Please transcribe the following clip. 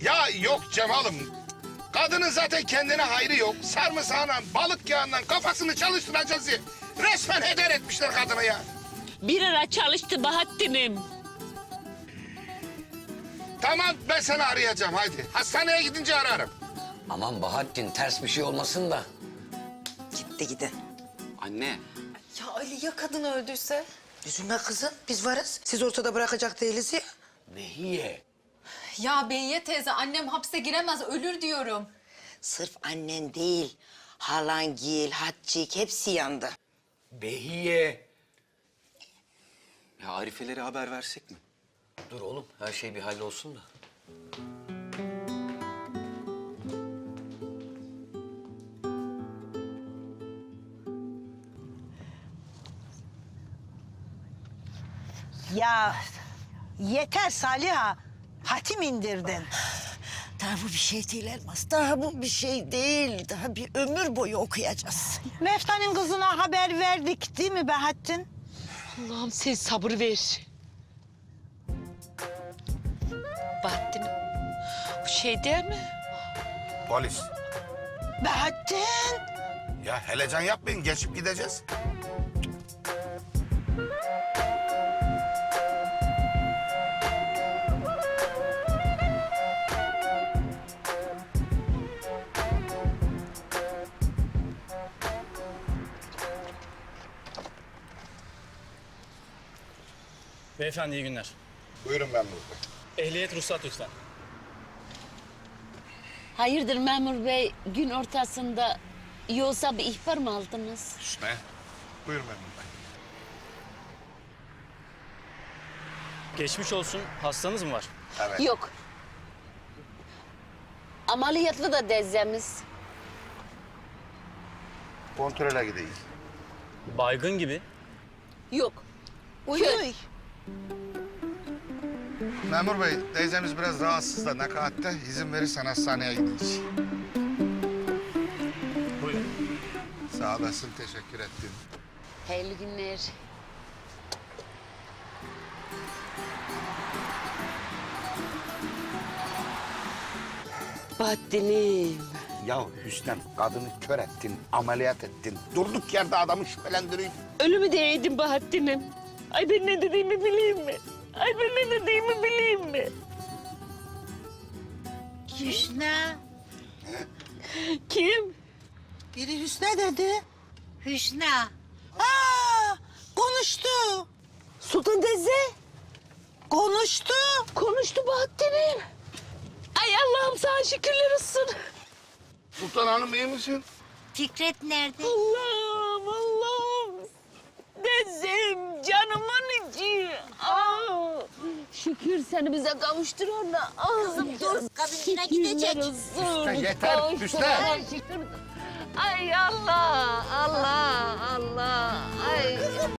Ya yok Cemal'ım. Kadının zaten kendine hayrı yok. Sarımsağından, balık yağından kafasını çalıştıracağız diye. Resmen heder etmişler kadını ya. Bir ara çalıştı Bahattin'im. Tamam ben seni arayacağım haydi. Hastaneye gidince ararım. Aman Bahattin ters bir şey olmasın da. Gitti gide. Anne, Ya Ali ya kadın öldüyse? Üzülme kızım biz varız. Siz ortada bırakacak değiliz ya. Behiye. Ya Beyye teyze annem hapse giremez ölür diyorum. Sırf annen değil. Halan, Gil, Hatçik hepsi yandı. Behiye. ya Arifelere haber versek mi? Dur oğlum her şey bir hallolsun da. Ya yeter Saliha. Hatim indirdin. Daha bu bir şey değil Elmas. Daha bu bir şey değil. Daha bir ömür boyu okuyacağız. Mefta'nın kızına haber verdik değil mi Bahattin? Allah'ım sen sabır ver. Bahattin'im. Bu şey değil mi? Polis. Bahattin. Ya helecan yapmayın geçip gideceğiz. Beyefendi iyi günler. Buyurun memur bey. Ehliyet ruhsat lütfen. Hayırdır memur bey gün ortasında yoksa bir ihbar mı aldınız? Hüsnü. Buyurun memur bey. Geçmiş olsun. Hastanız mı var? Evet. Yok. Ameliyatlı da dezemiz. Kontrole gideyim. Baygın gibi. Yok. Uy. Memur bey teyzemiz biraz rahatsız da nakahatte. izin verirsen hastaneye gideceğiz. Buyurun. Sağ olasın teşekkür ettim. Hayırlı günler. Bahattin'im. Ya Hüsnem kadını kör ettin, ameliyat ettin. Durduk yerde adamı şüphelendiriyorsun. Ölümü değeydim Bahattin'im. Ay ben ne dediğimi bileyim mi? Ay ben ne dediğimi bileyim mi? Hüsnü. Kim? Biri Hüsnü dedi. Hüsnü. Aa, konuştu. Sultan teyze. Konuştu. Konuştu Bahattin'im. Ay Allah'ım sana şükürler olsun. Sultan Hanım iyi misin? Fikret nerede? Allah'ım Allah'ım. Dezem canımın içi. Aa, şükür seni bize kavuşturan da. Kızım dur. kabinine gidecek. Hüsnü, yeter, Hüsnü. şükür. Ay Allah Allah Allah. Ay.